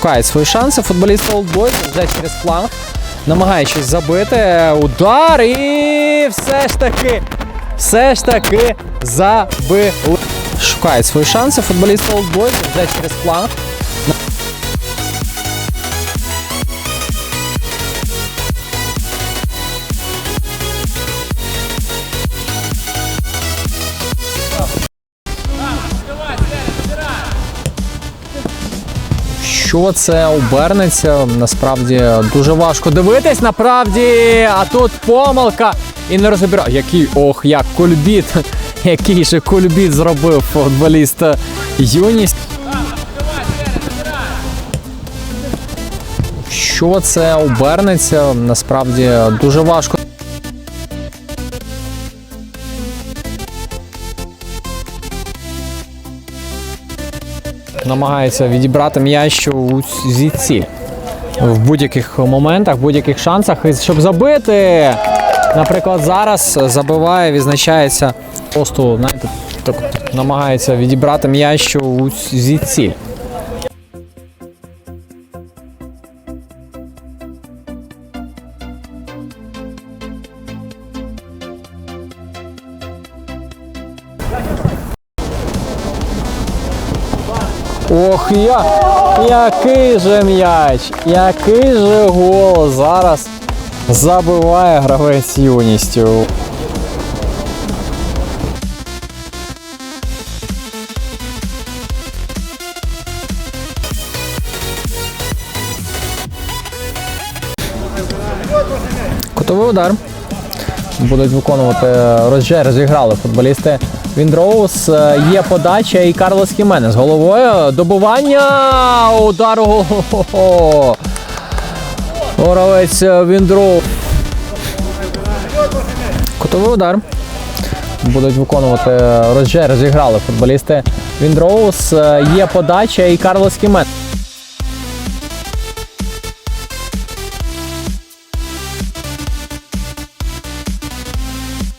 шукають свої шанси. Футболіст Олдбой вже через фланг, намагаючись забити удар і все ж таки, все ж таки забили. Шукають свої шанси. Футболіст Олдбой вже через фланг. Що це обернеться? Насправді дуже важко дивитись. Направді, а тут помилка і не розбирає. Який ох, як кульбіт. Який же кульбіт зробив футболіст юність. Що це обернеться? Насправді дуже важко. Намагається відібрати м'яч у зі ціль. В будь-яких моментах, в будь-яких шансах, щоб забити. Наприклад, зараз забиває, відзначається просто, знаєте, так намагається відібрати м'яч у зі Ох, я, який же м'яч, який же гол зараз забиває гравець юністю. Кутовий удар. Будуть виконувати розже, розіграли футболісти Віндроус. Е, Є подача і Карлос Хіменес головою. Добування. Удар. Ого-го-го. Горовець Віндроус. Кутовий удар. Будуть виконувати Роджер, розіграли футболісти Віндроус. Е, Є подача і Карлос Хіменес.